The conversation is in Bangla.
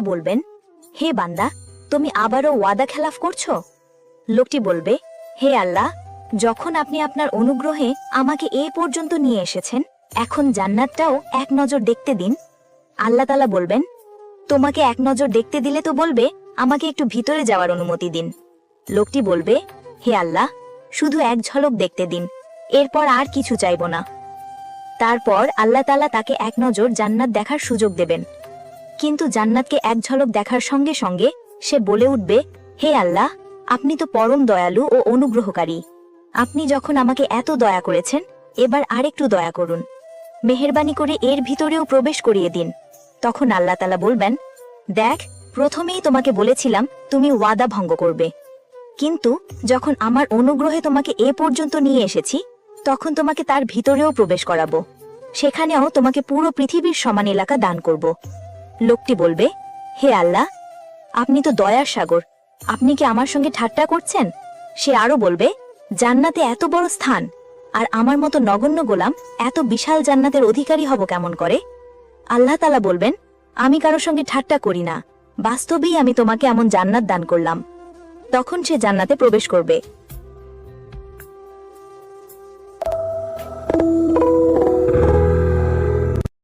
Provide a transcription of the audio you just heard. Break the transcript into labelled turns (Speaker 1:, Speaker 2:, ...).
Speaker 1: বলবেন, হে বান্দা, তুমি আবারও ওয়াদা খেলাফ করছ? লোকটি বলবে, হে আল্লাহ, যখন আপনি আপনার অনুগ্রহে আমাকে এ পর্যন্ত নিয়ে এসেছেন, এখন জান্নাতটাও এক নজর দেখতে দিন। আল্লাহ তালা বলবেন, তোমাকে এক নজর দেখতে দিলে তো বলবে, আমাকে একটু ভিতরে যাওয়ার অনুমতি দিন। লোকটি বলবে, হে আল্লাহ, শুধু এক ঝলক দেখতে দিন, এরপর আর কিছু চাইব না। তারপর আল্লাহ তালা তাকে এক নজর জান্নাত দেখার সুযোগ দেবেন। কিন্তু জান্নাতকে এক ঝলক দেখার সঙ্গে সঙ্গে সে বলে উঠবে, হে আল্লাহ, আপনি তো পরম দয়ালু ও অনুগ্রহকারী। আপনি যখন আমাকে এত দয়া করেছেন, এবার আরেকটু দয়া করুন। মেহেরবানি করে এর ভিতরেও প্রবেশ করিয়ে দিন। তখন আল্লাহ তালা বলবেন, দেখ, প্রথমেই তোমাকে বলেছিলাম তুমি ওয়াদা ভঙ্গ করবে। কিন্তু যখন আমার অনুগ্রহে তোমাকে এ পর্যন্ত নিয়ে এসেছি, তখন তোমাকে তার ভিতরেও প্রবেশ করাবো। সেখানেও তোমাকে পুরো পৃথিবীর সমান এলাকা দান করব। লোকটি বলবে, হে আল্লাহ, আপনি তো দয়ার সাগর, আপনি কি আমার সঙ্গে ঠাট্টা করছেন? সে আরও বলবে, জান্নাতে এত বড় স্থান, আর আমার মতো নগণ্য গোলাম এত বিশাল জান্নাতের অধিকারী হব কেমন করে? আল্লাহ তালা বলবেন, আমি কারও সঙ্গে ঠাট্টা করি না, বাস্তবেই আমি তোমাকে এমন জান্নাত দান করলাম। তখন সে জান্নাতে প্রবেশ করবে।